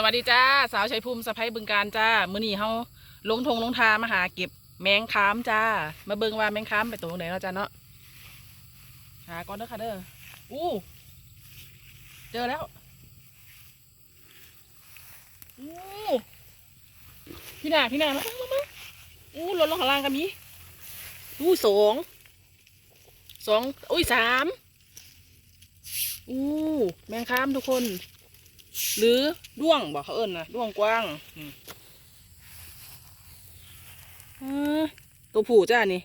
สวัสดีจ้า สาวชัยภูมิสะพ้ยบึงการจ้า มื้อนี้เฮาลงทงลงทามาหาเก็บแมงคามจ้า มาเบิ่งว่าแมงคามไปตรงไหนแล้วจ้าเนาะหาก่อนเด้อค่ะเด้ออู้เจอแล้วอู้พี่นาพี่นามามามาอู้หล่นลงข้างล่างกันมีอู้สองสองอุ้ยสามอู้แมงคามทุกคน หรือด้วงบอกเขาเอิญนะด้วงกว้างอืมอ่าตัวผู้จ้านี่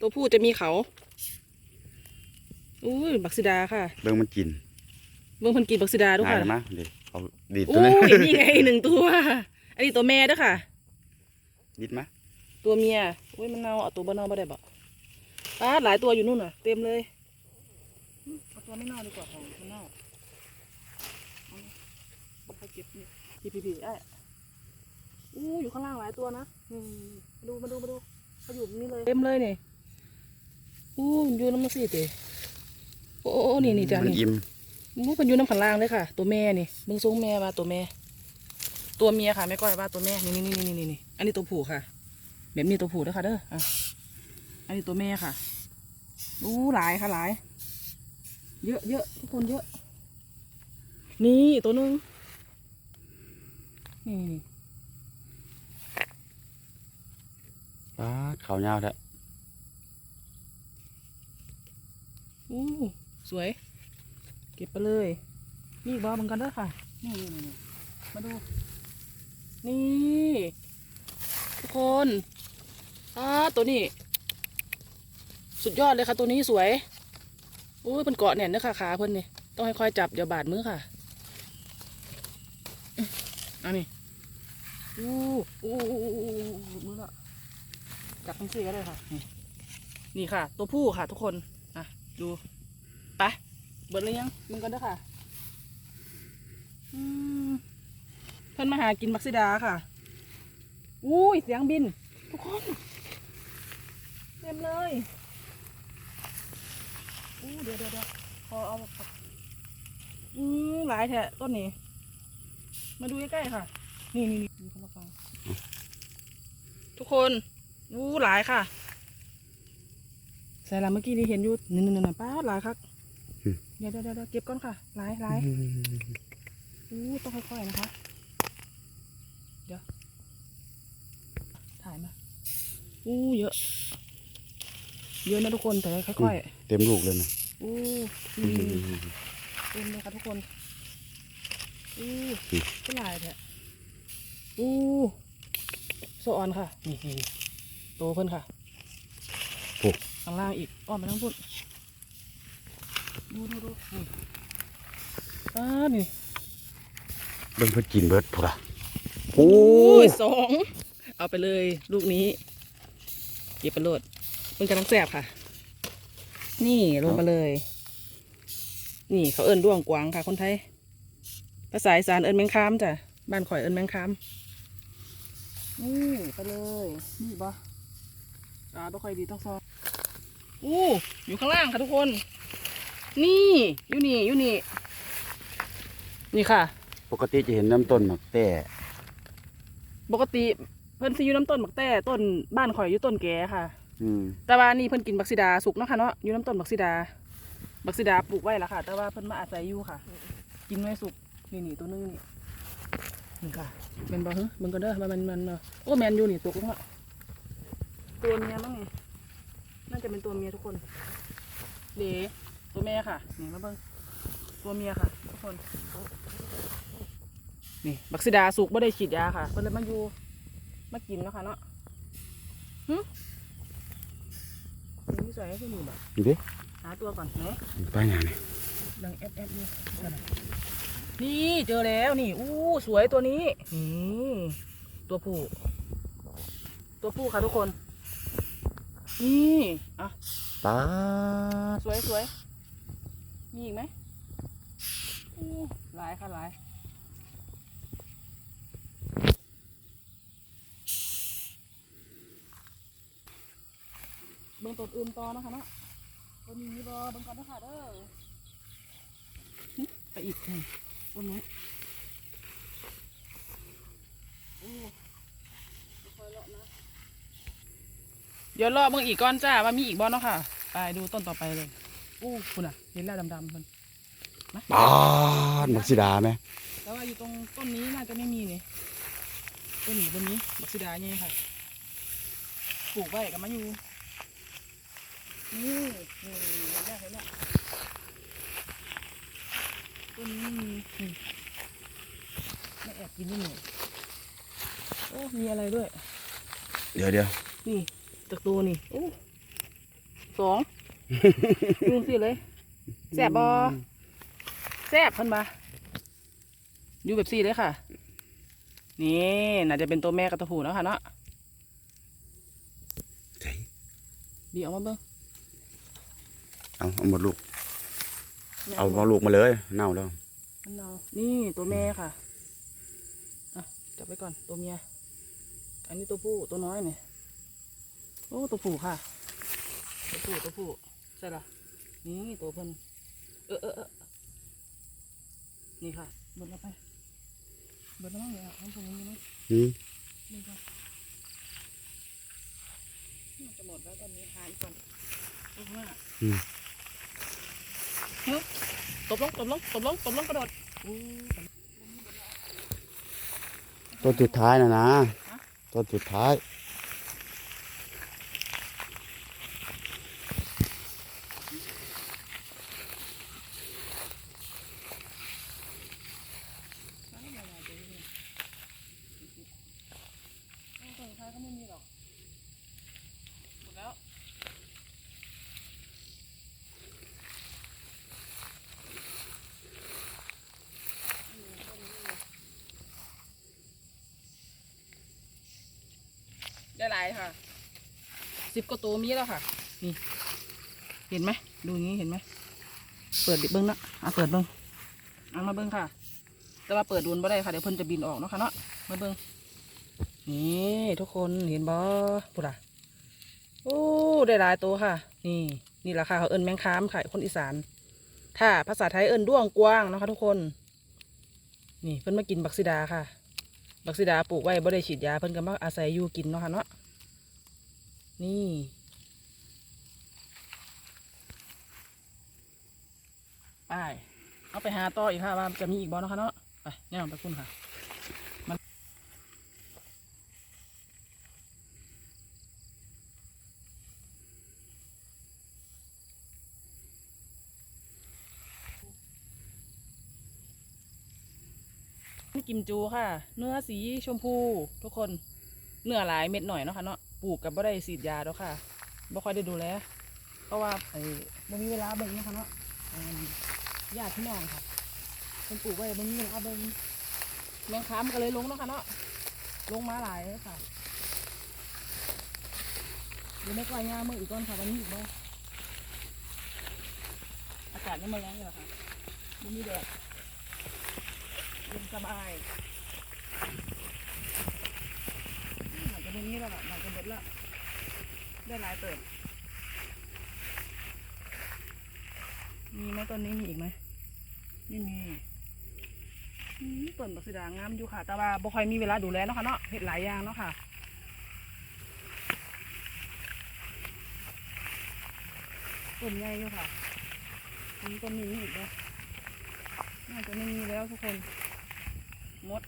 ตัวผู้จะมีเขาอุ้ยบักซิดาค่ะ เบิ่งมันกิน เบิ่งเพันกินบักซิดาด้วยหาค่ะยมาเดี๋ยวเอาดีดตัอุ้วนี้ยนี่ไงหนึ่งตัว อันนี้ตัวแม่ด้วยค่ะดีดมาตัวเมียอุ้ยมันเน่าเอาตัวบ่เน่าบ่ได้บ่ป้าดหลายตัวอยู่นู่นน่ะ เต็มเลยอืมเอาตัวไม่เน่าดีกว่าของมันเน่าเอานะ เอาไปเก็บนี่พี่พี่พี่ไอ้อู้อยู่ข้างล่างหลายตัวนะอืมมาดูมาดูมาดูเขาอยู่นี่เลยเต็มเลยนี่อู้อยู่น้ำมันสิเตโอ้โอ้โอ้นี่นี่จ้ะมันนี่อิ่มอู้มันอยู่น้ำขันล่างเลยค่ะ ตัวแม่นี่มึงสูงแม่มาตัวแม่ ตัวเมียค่ะไม่ก้อยว่าตัวแม่นี่นี่นี่นี่นี่อันนี้ตัวผู้ค่ะ แบบนี้ตัวผู้ด้วยค่ะเด้ออะอันนี้ตัวแม่ค่ะอู้หลายค่ะหลาย เยอะเยอะทุกคนเยอะ นี่ตัวหนึง นี่นี่ปาดขาวยาวแท้อู้สวย เก็บไปเลย นี่อีกบ้าเหมือนกันเด้อค่ะนี่นี่นี่นี่มาดู นี่ ทุกคนอ่าตัวนี้ สุดยอดเลยค่ะ ตัวนี้สวยโอ้ยเป็นเกาะแน่นเด้อค่ะขาเพิ่นนี่ต้องค่อยๆจับเดี๋ยวบาดมือค่ะอื้อเอันนี้ อู้อู้อู้อู้อู้อู้มือละจับทั้งสี่ก็ได้ค่ะ นี่นี่ค่ะ ตัวผู้ค่ะ ทุกคนอะดูไปเบิดเลยยังมึงกันเด้อค่ะอืมเพิ่อนมาหากินมักซิดาค่ะ อุ้ยเสียงบิน ทุกคนเต็มเลยอู้เดี๋ยวเดี๋ยวเดี๋ยวพอเอาอืมหลายแทะต้นนี้ มาดูใกล้ๆค่ะ นี่นี่นี่มีคนมาฟัง ทุก คนอู้หลายค่ะ ใส่ละเมื่อกี้นี่เห็นอยู่นี่นี่นี่ป้าดหลายครับเดี๋ยวเดี๋ยวเดี๋ยวเก็บก่อนค่ะ หลายหลายอู้ต้องค่อยๆนะคะ เดี๋ยว ถ่ายมาอู้เยอะ เยอะนะทุกคนแต่ค่อยเต็มลูกเลยนะๆอู้นี่เต็มเลยค่ะทุกคนอู้ก็ลายแท้อู้ โซออนค่ะนี่นี่นี่โตเพิ่นค่ะโอ้ ข้างล่างอีกอ้อมไปทั้งพุ่นดูดูดูนี่อ่านี่เบิ่งเพิ่นกินเบิดพุ่นล่ะโอ้ยสองเอาไปเลยลูกนี้เก็บไปโหลดมันกำลังแสบค่ะ นี่ลงมาเลย นี่เขาเอิ้นด้วงกวางค่ะ คนไทยภาษาอีสานเอิ้นแมงคามจ้ะบ้านข่อยเอิ้นแมงคาม นี่ไปเลย นี่บ่ตาต้องค่อยดีต้องซออู้อยู่ข้างล่างค่ะทุกคน นี่อยู่นี่อยู่นี่ นี่ค่ะ ปกติจะเห็นน้ำต้นหมักแต่ปกติเพิ่นสิอยู่น้ำต้นบักแต้ต้นบ้านข่อยอยู่ต้นแก่ค่ะ อืมแต่ว่านี่เพิ่นกินบักซิดาสุกเนาะค่ะเนาะอยู่น้ำต้นบักซิดา บักซิดาปลูกไว้แล้วค่ะ แต่ว่าเพิ่นมาอาศัยอยู่ค่ะ กินไว้สุกนี่นี่ตัวนึงนี่ นี่ค่ะแมนบ่ฮึมึงก็เด้อว่ามันมันเนาะโอ้แมนอยู่นี่ตัวกุ้งอะตัวเมียมั้งนี่น่าจะเป็นตัวเมียทุกคน เด๋ตัวแม่ค่ะนี่มาเบิ่งตัวเมียค่ะทุกคน นี่บักซิดาสุกไม่ได้ฉีดยาค่ะเพิ่นเลยมาอยู่มากินเนาะค่ะเนาะหึนี่ใส่ให้ขึ้นอยู่แบบนี่เด้หาตัวก่อนไหนป้าหยังนี่ดังแอบแอบนี่ นี่เจอแล้วนี่อู้สวยตัวนี้นี่ตัวผู้ ตัวผู้ค่ะทุกคน นี่อะปาดสวยสวยมีอีกไหมอู้หลายค่ะหลายเบิ่งตัวอื่นต่อนะคะเนาะตัวนี้มีบอเบิ่งก่อนนะคะเด้อหึไปอีก ต้นไม้อ้คอเลาะเดี๋ยวรอบมึงอีกก้อนจ้าว่ามีอีกบอนเนาะค่ะ ไปดูต้นต่อไปเลย อู้คุณอะ เห็นแล้วดำๆมันบานมักซิดาไหมแต่ว่าอยู่ตรงต้นนี้น่าจะไม่มีเลยต้นนี้ต้นนี้มักซิดาเนี่ยค่ะปลูกไว้กับมาอยู่นี่นี่ ต้นนี้มีนี่ไม่แอบกินนี่หนูโอ้ มีอะไรด้วย เดี๋ยวเดี๋ยวนี่จากตัวนี่โอ้สองดูสิเลยแสบบอแสบเพิ่นมาอยู่แบบสี่เลยค่ะ นี่น่าจะเป็นตัวแม่กับตัวผู้เนาะค่ะเนาะใช่บีออกมาเบิ้งเอาเอาหมดลูก เอาเอาลูกมาเลย เน่าแล้ว มันเอานี่ตัวแม่ค่ะอะจับไว้ก่อนตัวเมีย อันนี้ตัวผู้ตัวน้อยเนี่ยโอ้ตัวผู้ค่ะ ตัวผู้ตัวผู้ใช่ละนี่ตัวเพิ่นเออเออเออนี่ค่ะเบิดแล้วไปเบิดแล้วมั้งเนี่ยทั้งตัวนี้มั้งนี่นี่ก่อนน่าจะหมดแล้วตอนนี้หาอีกก่อนลูกว่าอืมฮึบ ตบลงตบลงตบลงตบลงกระโดดตัวสุดท้ายนะนะตัวสุดท้าย ไม่เคยใครก็ไม่มีหรอกหมดแล้วได้หลายค่ะสิบกว่าตัวมีแล้วค่ะ นี่ เห็นไหมดูอย่างนี้เห็นไหมเปิดดิเบิ้งนะอะเปิดเบิ้งเอามาเบิ้งค่ะ แต่ว่าเปิดดูนบ่ได้ค่ะเดี๋ยวเพิ่นจะบินออกเนาะค่ะเนาะมาเบิ้งนี่ทุกคนเห็นบ่ปุ๊ล่ะโอ้ได้หลายตัวค่ะ นี่นี่ราคาเขาเอิ้นแมงคามค่ะคนอีสาน ถ้าภาษาไทยเอิ้นด้วงกว้างนะคะ ทุกคน นี่เพิ่นมากินบักซิดาค่ะ บักซิดาปลูกไว้บ่ได้ฉีดยาเพิ่นก็มาอาศัยอยู่กินเนาะค่ะเนาะ นี่ไปเอาไปหาต่ออีกค่ะว่าจะมีอีกบอลนะคะเนาะไปแน่นอนไปคุณค่ะมันกิมจูค่ะ เนื้อสีชมพูทุกคนเนื้อหลายเม็ดหน่อยเนาะค่ะเนาะ ปลูกกับบ่ได้สีดยาแล้วค่ะบ่ค่อยได้ดูแลเพราะว่าไอ้บ่มีเวลาเบิ่งนะคะเนาะอืมญาติพี่น้องค่ะเป็นปลูกไว้บนนี้เอาเป็นแมงคามนก็เลยลงเนาะค่ะเนาะลงมาหลายเลยค่ะเดี๋ยวไม่กล้ายามืออีกก้อนค่ะวันนี้อีกเนาะอากาศยังไม่แรงเลยเหรอค่ะไมันมีแดดเย็นสบาย หลังนี้แล้วล่ะหลังจากหมดละได้หลายเติบมีไหมต้นนี้มีอีกไหมนี่มีต้นบักสีดางามอยู่ค่ะ แต่ว่าบ่ค่อยมีเวลาดูแลเนาะค่ะเนาะเห็ดหลายอย่างเนาะค่ะต้นใหญ่อยู่ค่ะมีต้นนี้อีกแล้วน่าจะไม่มีแล้วทุกคนหมด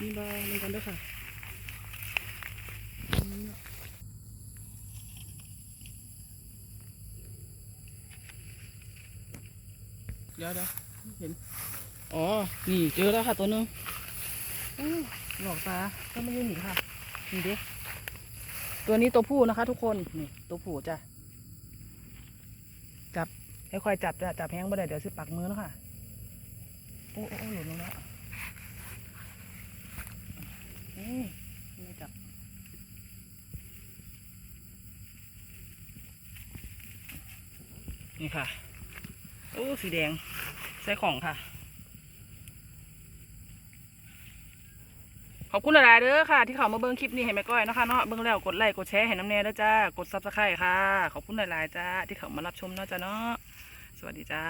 มีบาเหมือนกันด้วยค่ะอืมเดี๋ยวเดี๋ยวเห็น อ๋อ นี่เจอแล้วค่ะตัวหนึงอู้หลอกตาก็ไม่ยืนหนีค่ะนี่เด็ตัวนี้ตัวผู้นะคะ ทุกคน นี่ตัวผู้จ้ะ จับให้ค่อยจับจ้ะจับแห้งบ่ได้เดี๋ยวสิปักมือแล้วค่ะ โอ้โอ้โอ้หลุดลงแล้วนี่ ไม่จับนี่ค่ะ โอ้ สีแดง ใส่ของค่ะ ขอบคุณหลาย ๆ เด้อค่ะ ที่เขามาเบิ้งคลิปนี้ให้แม่ก้อยนะคะเนาะเบิ้งแล้วกดไลค์กดแชร์ให้น้ำแน่ด้วยจ้ากดซับสไครต์ค่ะ ขอบคุณหลาย ๆ จ้า ที่เขามารับชมเนาะจ้าเนาะสวัสดีจ้า